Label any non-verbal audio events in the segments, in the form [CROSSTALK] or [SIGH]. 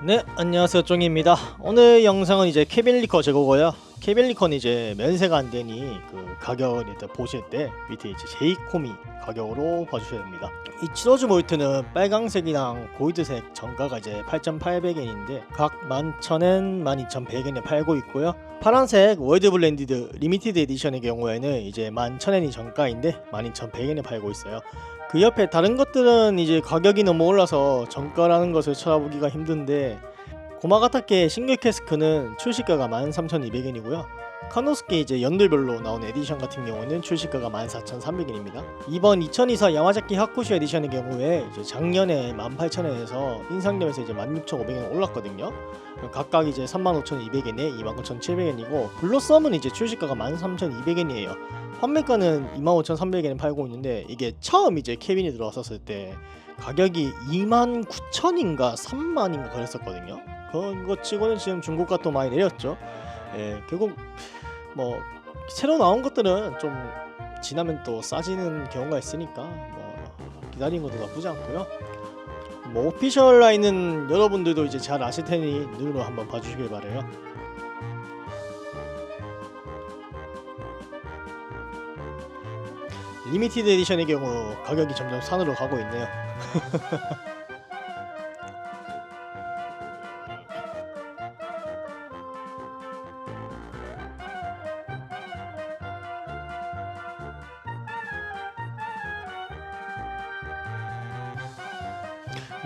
네 안녕하세요. 쫑입니다. 오늘 영상은 이제 케빈 리커 제거고요. 케빈 리커는 이제 면세가 안 되니 그 가격을 일단 보실 때 밑에 이제 제이코미 가격으로 봐주셔야 됩니다. 이 치로즈 몰트는 빨강색이랑 골드색 정가가 이제 8,800엔인데 각 11,000엔, 12,100엔에 팔고 있고요 파란색 월드 블렌디드 리미티드 에디션의 경우에는 이제 11,000엔이 정가인데 12,100엔에 팔고 있어요 그 옆에 다른 것들은 이제 가격이 너무 올라서 정가라는 것을 찾아보기가 힘든데 고마가타케 싱글 캐스크는 출시가가 13,200엔이고요. 카노스케 이제 연들별로 나온 에디션 같은 경우는 출시가가 14,300엔입니다. 이번 2024 야마자키 하쿠슈 에디션의 경우에 이제 작년에 18,000엔에서 인상되면서 이제 16,500엔 올랐거든요. 각각 이제 35,200엔에 29,700엔이고 블로썸은 이제 출시가가 13,200엔이에요. 판매가는 25,300엔에 팔고 있는데 이게 처음 이제 케빈이 들어왔었을 때 가격이 29,000인가 3만인가 그랬었거든요. 그거 치고는 지금 중고가 또 많이 내렸죠. 예, 결국 뭐 새로 나온 것들은 좀 지나면 또 싸지는 경우가 있으니까 뭐 기다리는 것도 나쁘지 않고요. 뭐 오피셜 라인은 여러분들도 이제 잘 아실 테니 눈으로 한번 봐주시길 바래요. 리미티드 에디션의 경우 가격이 점점 산으로 가고 있네요. [LAUGHS]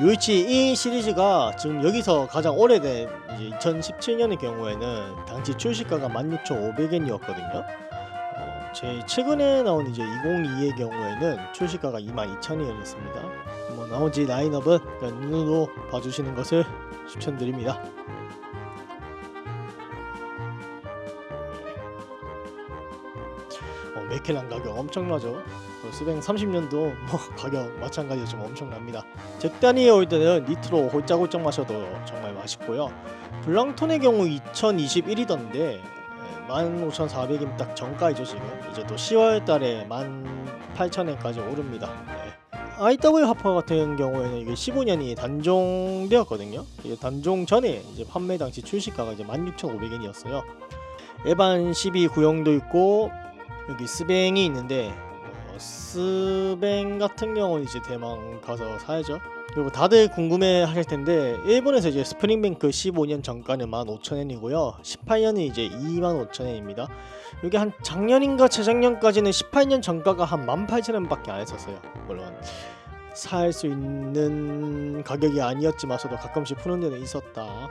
요이치 이 시리즈가 지금 여기서 가장 오래된 이제 2017년의 경우에는 당시 출시가가 16,500엔이었거든요. 어, 제일 최근에 나온 이제 2022의 경우에는 출시가가 22,000원이었습니다. 뭐 나머지 라인업은 눈으로 봐주시는 것을 추천드립니다. 어, 메켈란 가격 엄청나죠? 그 스뱅 30년도 뭐 [LAUGHS] 가격 마찬가지로 엄청납니다. 잭다니에 올 때는 니트로 홀짝홀짝 마셔도 정말 맛있고요. 블랑톤의 경우 2021이던데 15,400엔 딱 정가이죠 지금 이제 또 10월 달에 18,000엔까지 오릅니다 네. IW 하퍼 같은 경우에는 이게 15년이 단종되었거든요 이게 단종 전에 이제 판매 당시 출시가가 이제 16,500엔이었어요 에반 12 구형도 있고 여기 스뱅이 있는데 어, 스뱅 같은 경우는 이제 대만 가서 사야죠 그리고 다들 궁금해 하실 텐데 일본에서 이제 스프링뱅크 15년 정가는 15,000엔이고요. 18년은 이제 25,000엔입니다. 여기 한 작년인가 재작년까지는 18년 정가가 한 18,000엔밖에 안 했었어요. 물론 살 수 있는 가격이 아니었지만서도 가끔씩 푸는 데는 있었다.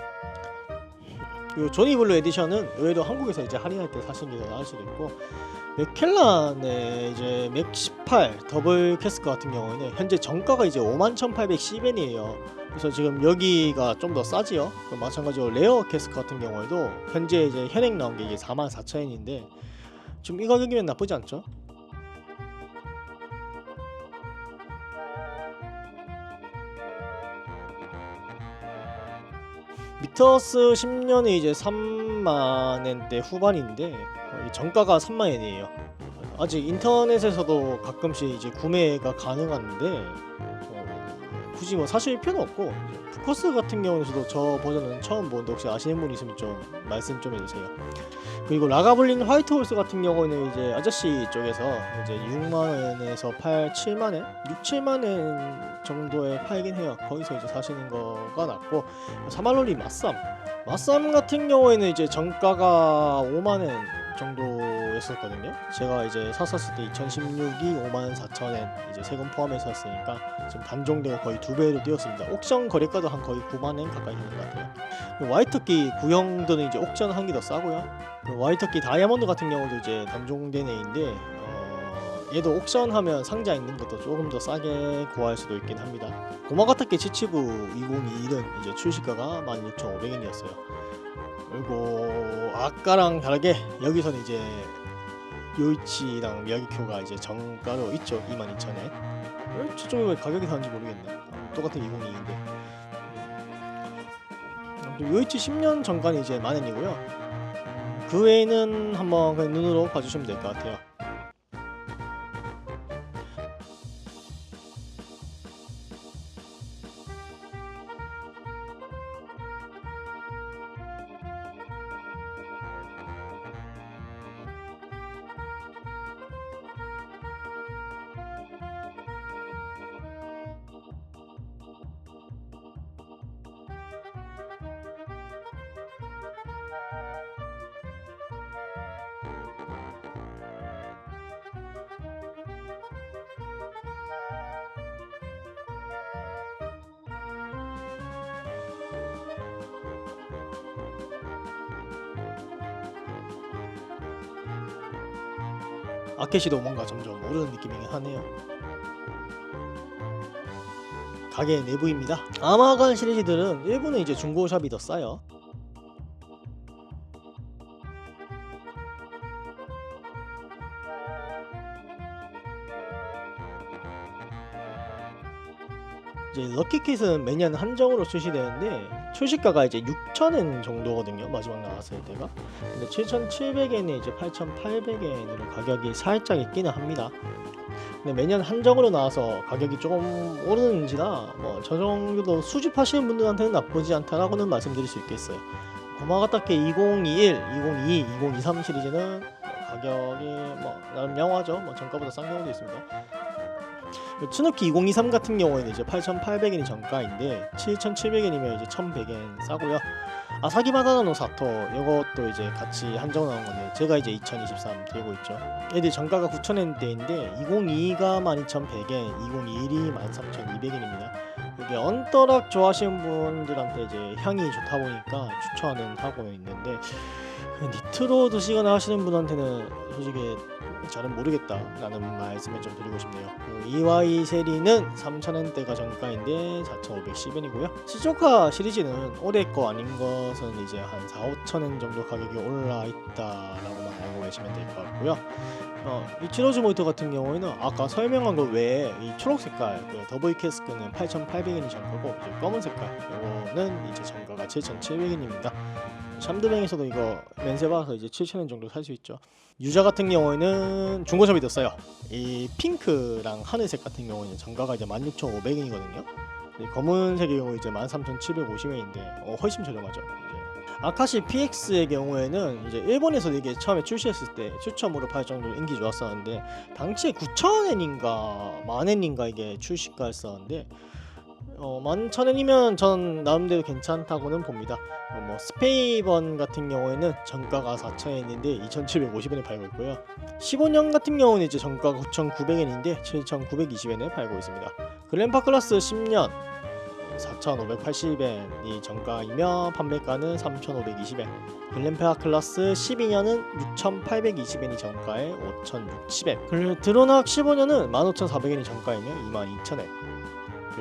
그리고 조니블루 에디션은 의외로 한국에서 이제 할인할 때 사시는 게 더 나을 수도 있고 맥켈란의 이제 맥 18 더블 캐스크 같은 경우에는 현재 정가가 이제 51,810엔이에요. 그래서 지금 여기가 좀 더 싸지요. 마찬가지로 레어 캐스크 같은 경우에도 현재 이제 현행 나온 게 이게 44,000엔인데 지금 이 가격이면 나쁘지 않죠? 미터스 10년에 이제 3만엔대 후반인데 어, 이 정가가 3만엔이에요. 아직 인터넷에서도 가끔씩 이제 구매가 가능한데 어, 굳이 뭐 사실 필요는 없고 푸커스 같은 경우에서도 저 버전은 처음 보는데 혹시 아시는 분 있으면 좀 말씀 좀 해주세요. 그리고 라가블린 화이트 홀스 같은 경우는 이제 아저씨 쪽에서 이제 6만 원에서 8, 7만 원, 6, 7만 원 정도에 팔긴 해요. 거기서 이제 사시는 거가 낫고. 사말롤리 마쌈, 마쌈 같은 경우에는 이제 정가가 5만 원 정도였었거든요. 제가 이제 샀었을 때 2016이 5만 4천 엔 이제 세금 포함해서 샀으니까 지금 단종되고 거의 두 배로 뛰었습니다. 옥션 거래가도 한 거의 9만 엔 가까이 되는 것 같아요. 와이터키 구형들은 이제 옥션 한 개 더 싸고요. 그 와이터키 다이아몬드 같은 경우도 이제 단종된 애인데 어, 얘도 옥션하면 상자 있는 것도 조금 더 싸게 구할 수도 있긴 합니다. 고마가타케 치치부 2021은 이제 출시가가 16,500엔이었어요. 그리고 아까랑 다르게 여기서는 이제 요이치랑 미야기쿄가 이제 정가로 있죠 22,000엔. 저쪽에 왜 가격이 다른지 모르겠네. 똑같은 2022인데. 요이치 10년 정가는 이제 만엔이고요. 그 외에는 한번 그냥 눈으로 봐주시면 될 것 같아요. 아케시도 뭔가 점점 오르는 느낌이긴 하네요. 가게 내부입니다. 아마간 시리즈들은 일부는 이제 중고샵이 더 싸요. 이제 럭키킷은 매년 한정으로 출시되는데 출시가가 이제 6,000엔 정도거든요. 마지막 나왔을 때가. 근데 7,700엔에 이제 8,800엔으로 가격이 살짝 있기는 합니다. 근데 매년 한정으로 나와서 가격이 조금 오르는지라 뭐저 정도도 수집하시는 분들한테는 나쁘지 않다라고는 말씀드릴 수 있겠어요. 고마가타케 2021, 2022, 2023 시리즈는 뭐 가격이 뭐 나름 양호하죠. 뭐 정가보다 싼 경우도 있습니다. 츠누키 2023 같은 경우에는 이제 8,800엔이 정가인데 7,700엔이면 이제 1,100엔 싸고요. 아사기 바나나노 사토 이것도 이제 같이 한정 나온 건데 제가 이제 2023 들고 있죠. 얘들 정가가 9,000엔대인데 2022가 12,100엔, 2021이 13,200엔입니다. 이게 언더락 좋아하시는 분들한테 이제 향이 좋다 보니까 추천은 하고 있는데 그 니트로 드시거나 하시는 분한테는 솔직히 잘은 모르겠다 라는 말씀을 좀 드리고 싶네요. 그 EY 세리는 3,000엔대가 정가인데 4,510엔이고요. 시조카 시리즈는 올해 거 아닌 것은 이제 한 4, 5,000엔 정도 가격이 올라 있다라고만 알고 계시면 될 것 같고요. 어, 이치로즈 모니터 같은 경우에는 아까 설명한 것 외에 이 초록 색깔 그 더블 캐스크는 8,800엔이 정가고 검은 색깔 이거는 이제 정가가 7,700엔입니다. 샴드뱅에서도 이거 면세 받아서 이제 7,000원 정도 살 수 있죠. 유자 같은 경우에는 중고점이 더 싸요. 이 핑크랑 하늘색 같은 경우는 정가가 이제 16,500엔이거든요. 검은색의 경우 이제 13,750엔인데 어, 훨씬 저렴하죠. 아카시 PX의 경우에는 이제 일본에서 이게 처음에 출시했을 때 추첨으로 팔 정도로 인기 좋았었는데 당시에 9,000엔인가 만엔인가 이게 출시가였었는데 어, 11,000엔이면 전 나름대로 괜찮다고는 봅니다. 어, 뭐 스페이번 같은 경우에는 정가가 4,000엔인데 2,750엔에 팔고 있고요. 15년 같은 경우는 이제 정가가 9,900엔인데 7,920엔에 팔고 있습니다. 글램파 클래스 10년 4,580엔이 정가이며 판매가는 3,520엔. 글램파 클래스 12년은 6,820엔이 정가에 5,060엔. 드론학 15년은 15,400엔이 정가이며 22,000엔.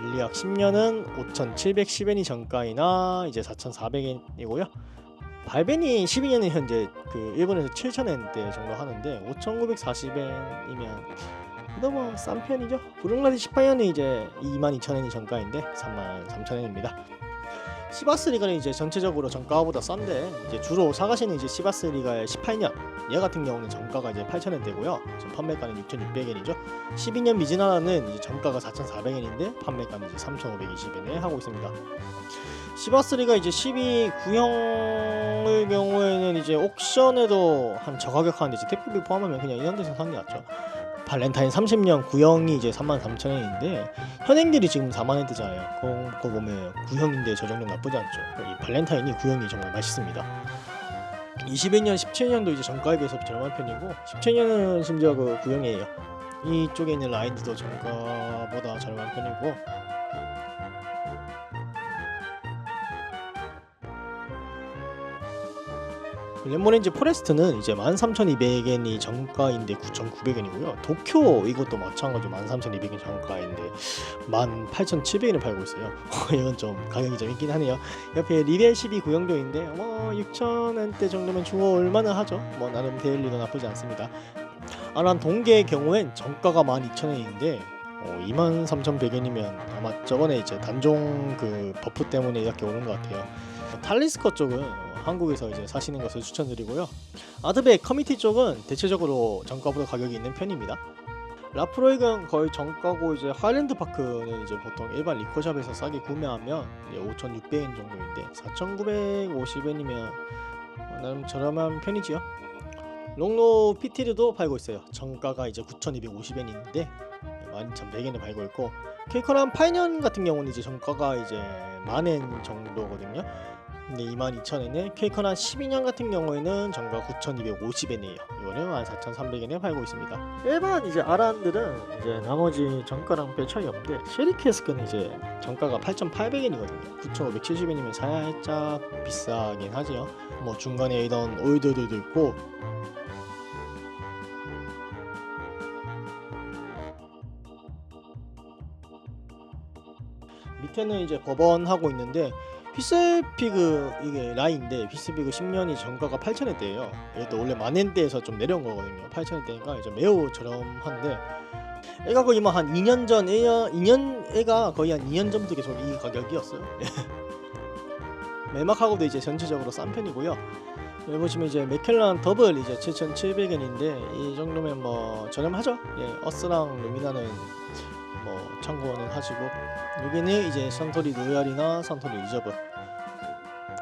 벨리학 10년은 5,710엔이 정가이나 이제 4,400엔이고요. 발벤이 12년은 현재 그 일본에서 7,000엔대 정도 하는데 5,940엔이면 너무 싼 편이죠. 브룩라디 18년은 이제 22,000엔이 정가인데 33,000엔입니다. 시바스 리가는 이제 전체적으로 정가보다 싼데 이제 주로 사가시는 이제 시바스 리가의 18년 얘 같은 경우는 정가가 이제 8,000엔대고요. 지금 판매가는 6,600엔이죠. 12년 미즈나라는 이제 정가가 4,400엔인데 판매가는 이제 3,520엔에 하고 있습니다. 시바스 리가 이제 12 구형의 경우에는 이제 옥션에도 한 저가격 하는데 이제 택배비 포함하면 그냥 이런 데서 사는 게 낫죠. 발렌타인 30년 구형이 이제 33,000엔인데 현행들이 지금 4만원 뜨잖아요. 그거 보면 구형인데 저 정도 나쁘지 않죠. 이 발렌타인이 구형이 정말 맛있습니다. 21년, 17년도 이제 정가에 비해서 저렴한 편이고 17년은 심지어 그 구형이에요. 이쪽에 있는 라인들도 정가보다 저렴한 편이고 렘모렌즈 포레스트는 이제 13,200엔이 정가인데 9,900엔이고요. 도쿄 이것도 마찬가지로 13,200엔 정가인데 18,700엔을 팔고 있어요. [LAUGHS] 이건 좀 가격이 좀 있긴 하네요. 옆에 리벨 12 구형도인데 뭐 6,000엔대 정도면 주어 얼마나 하죠? 뭐 나름 데일리도 나쁘지 않습니다. 아란 동계의 경우엔 정가가 12,000엔인데 어, 23,100엔이면 아마 저번에 이제 단종 그 버프 때문에 이렇게 오는 것 같아요. 탈리스커 쪽은 어, 한국에서 이제 사시는 것을 추천드리고요. 아드백 커미티 쪽은 대체적으로 정가보다 가격이 있는 편입니다. 라프로익은 거의 정가고 이제 하일랜드 파크는 이제 보통 일반 리코샵에서 싸게 구매하면 5,600엔 정도인데 4,950엔이면 나름 저렴한 편이지요. 롱로 피티르도 팔고 있어요. 정가가 이제 9,250엔인데 12,100엔에 팔고 있고 케이커란 8년 같은 경우는 이제 정가가 이제 만엔 정도거든요. 근데 22,000엔에 케이커나 12년 같은 경우에는 정가 9,250엔이에요. 이거는 14,300엔에 팔고 있습니다. 일반 이제 아란들은 이제 나머지 정가랑 별 차이 없는데 쉐리 캐스크는 이제 정가가 8,800엔이거든요. 9,570엔이면 살짝 비싸긴 하죠. 뭐 중간에 이런 오일들도 있고 밑에는 이제 법원하고 있는데 휘슬피그 이게 라인인데 휘슬피그 10년이 정가가 8,000원대예요. 이것도 원래 만엔대에서 좀 내려온 거거든요. 8,000원대니까 이제 매우 저렴한데 애가 거의 뭐 한 2년 전 애가 2년 애가 거의 한 2년 전부터 계속 이 가격이었어요. [LAUGHS] 매막하고도 이제 전체적으로 싼 편이고요. 여기 보시면 이제 맥켈란 더블 이제 7,700엔인데 이 정도면 뭐 저렴하죠. 예, 어스랑 루미나는 뭐 참고는 하시고 여기는 이제 산토리 로얄이나 산토리 리저브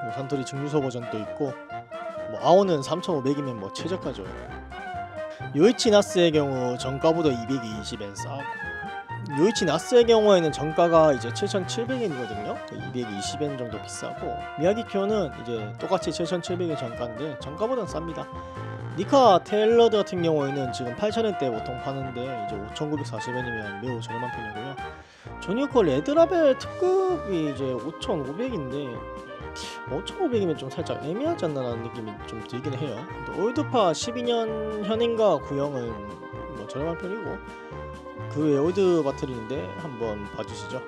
그리고 산토리 증류소 버전도 있고 뭐 아오는 3,500이면 뭐 최저가죠. 요이치 나스의 경우 정가보다 220엔 싸고 요이치 나스의 경우에는 정가가 이제 7,700엔이거든요. 220엔 정도 비싸고 미야기쿄는 이제 똑같이 7,700엔 정가인데 정가보다는 쌉니다. 니카 테일러드 같은 경우에는 지금 8,000원대 보통 파는데 이제 5,940엔이면 매우 저렴한 편이고요. 조니오커 레드라벨 특급이 이제 5,500인데 5,500이면 좀 살짝 애매하지 않나라는 느낌이 좀 들긴 해요. 근데 올드파 12년 현행과 구형은 뭐 저렴한 편이고 그 외에 올드 바틀인데 한번 봐주시죠.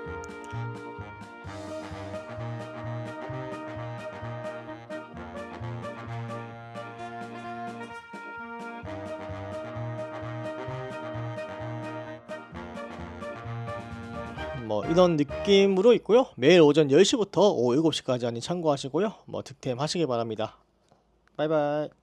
이런 느낌으로 있고요. 매일 오전 10시부터 오후 7시까지 하니 참고하시고요. 뭐 득템 하시기 바랍니다. 바이바이.